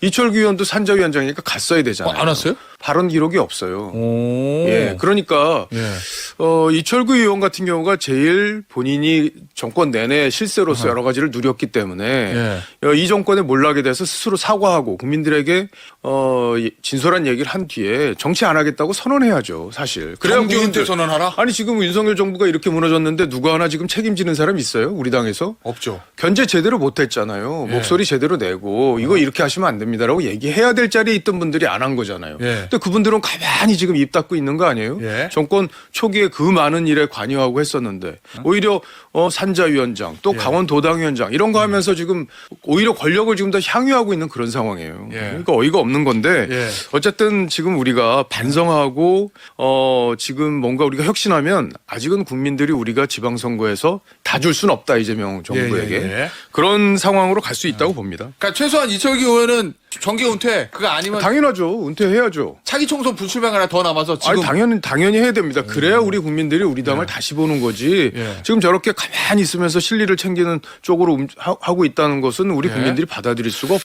이철규 의원도 산자위원장이니까 갔어야 되잖아요. 어, 안 왔어요? 발언 기록이 없어요. 오. 예, 그러니까 예. 어, 이철구 의원 같은 경우가 제일 본인이 정권 내내 실세로서 여러 가지를 누렸기 때문에 예. 어, 이 정권에 몰락에 대해서 스스로 사과하고 국민들에게 어, 이- 진솔한 얘기를 한 뒤에 정치 안 하겠다고 선언해야죠, 사실. 그래야 국민들 선언하라? 아니 지금 윤석열 정부가 이렇게 무너졌는데 누가 하나 지금 책임지는 사람 있어요? 우리 당에서? 없죠. 견제 제대로 못했잖아요. 예. 목소리 제대로 내고 이거 이렇게 하시면 안 됩니다라고 얘기해야 될 자리에 있던 분들이 안 한 거잖아요. 예. 근데 그분들은 가만히 지금 입 닫고 있는 거 아니에요? 예. 정권 초기에 그 많은 일에 관여하고 했었는데 오히려 어, 산자위원장 또 예. 강원도당위원장 이런 거 하면서 지금 오히려 권력을 지금 더 향유하고 있는 그런 상황이에요. 예. 그러니까 어이가 없는 건데 예. 어쨌든 지금 우리가 반성하고 어 지금 뭔가 우리가 혁신하면 아직은 국민들이 우리가 지방선거에서 다 줄 수는 없다 이재명 정부에게 예, 예, 예. 그런 상황으로 갈 수 있다고 봅니다. 그러니까 최소한 이철기 의원은 정기 은퇴 그거 아니면 당연하죠. 은퇴해야죠. 차기 총선 불출마 하나 더 남아서 지금 아니 당연히 당연히 해야 됩니다. 그래야 우리 국민들이 우리 당을 다시 보는 거지. 예. 지금 저렇게 가만히 있으면서 실리를 챙기는 쪽으로 하- 하고 있다는 것은 우리 예. 국민들이 받아들일 수가 없.